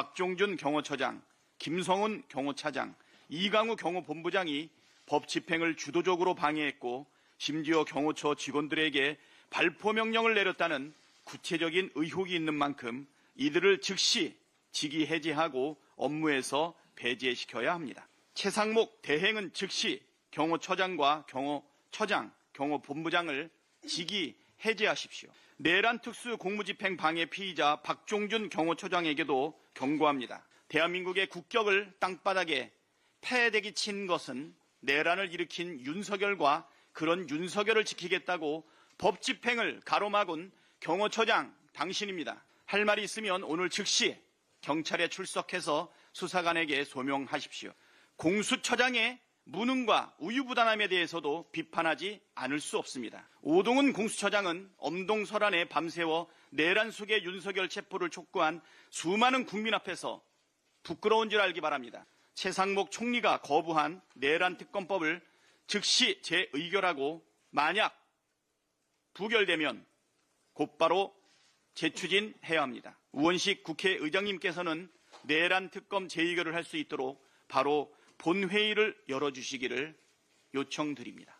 박종준 경호처장, 김성훈 경호차장, 이강우 경호본부장이 법 집행을 주도적으로 방해했고 심지어 경호처 직원들에게 발포 명령을 내렸다는 구체적인 의혹이 있는 만큼 이들을 즉시 직위 해제하고 업무에서 배제시켜야 합니다. 최상목 대행은 즉시 경호처장과 경호처장, 경호본부장을 직위 해제하십시오. 내란 특수 공무집행 방해 피의자 박종준 경호처장에게도 경고합니다. 대한민국의 국격을 땅바닥에 패대기 친 것은 내란을 일으킨 윤석열과 그런 윤석열을 지키겠다고 법 집행을 가로막은 경호처장 당신입니다. 할 말이 있으면 오늘 즉시 경찰에 출석해서 수사관에게 소명하십시오. 공수처장의 무능과 우유부단함에 대해서도 비판하지 않을 수 없습니다. 오동훈 공수처장은 엄동설안에 밤새워 내란 속의 윤석열 체포를 촉구한 수많은 국민 앞에서 부끄러운 줄 알기 바랍니다. 최상목 총리가 거부한 내란 특검법을 즉시 재의결하고 만약 부결되면 곧바로 재추진해야 합니다. 우원식 국회의장님께서는 내란 특검 재의결을 할 수 있도록 바로 본회의를 열어주시기를 요청드립니다.